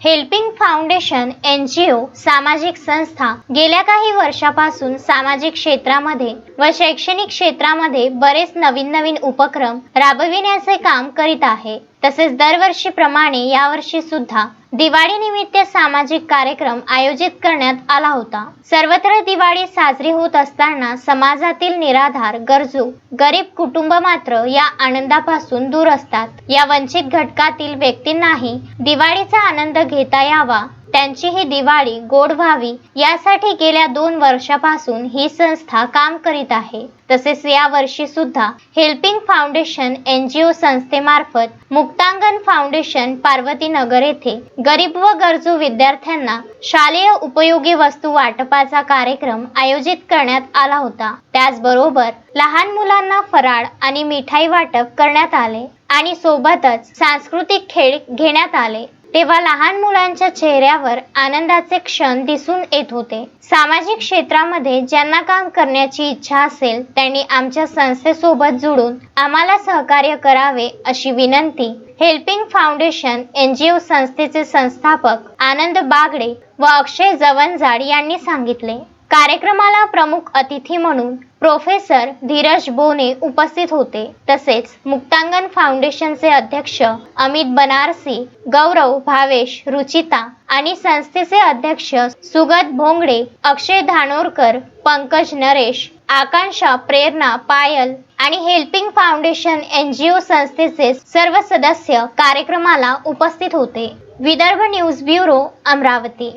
Helping foundation N G O सामाजिक संस्था गेल्या काही वर्षापासून सामाजिक क्षेत्रामध्ये व शैक्षणिक क्षेत्रामध्ये बरेच नवीन नवीन उपक्रम राबविण्याचे काम करीत आहे. तसेच दरवर्षीप्रमाणे यावर्षी सुद्धा दिवाळी निमित्त सामाजिक कार्यक्रम आयोजित करण्यात आला होता. सर्वत्र दिवाळी साजरी होत असताना समाजातील निराधार गरजू गरीब कुटुंब मात्र या आनंदापासून दूर असतात. या वंचित घटकातील व्यक्तींनाही दिवाळीचा आनंद घेता यावा त्यांची ही दिवाळी गोड व्हावी यासाठी गेल्या दोन वर्षापासून ही संस्था काम करीत आहे. तसेच यावर्षी सुद्धा helping foundation N G O संस्थेमार्फत मुक्तांगण फाउंडेशन पार्वतीनगर येथे गरीब व गरजू विद्यार्थ्यांना शालेय उपयोगी वस्तू वाटपाचा कार्यक्रम आयोजित करण्यात आला होता. त्याचबरोबर लहान मुलांना फराळ आणि मिठाई वाटप करण्यात आले आणि सोबतच सांस्कृतिक खेळ घेण्यात आले. तेव्हा लहान मुलांच्या चेहऱ्यावर आनंदाचे क्षण दिसून येत होते. सामाजिक क्षेत्रामध्ये ज्यांना काम करण्याची इच्छा असेल त्यांनी आमच्या संस्थेसोबत जुळून आम्हाला सहकार्य करावे अशी विनंती. Helping foundation N G O संस्थेचे संस्थापक आनंद बागडे व अक्षय जवनजाड यांनी सांगितले. कार्यक्रमाला प्रमुख अतिथी म्हणून प्रोफेसर धीरज बोने उपस्थित होते. तसेच मुक्तांगण फाउंडेशनचे अध्यक्ष अमित बनारसी गौरव भावेश रुचिता आणि संस्थेचे अध्यक्ष सुगत भोंगडे अक्षय धानोरकर पंकज नरेश आकांक्षा प्रेरणा पायल आणि helping foundation N G O संस्थेचे सर्व सदस्य कार्यक्रमाला उपस्थित होते. Vidarbha news bureau Amravati.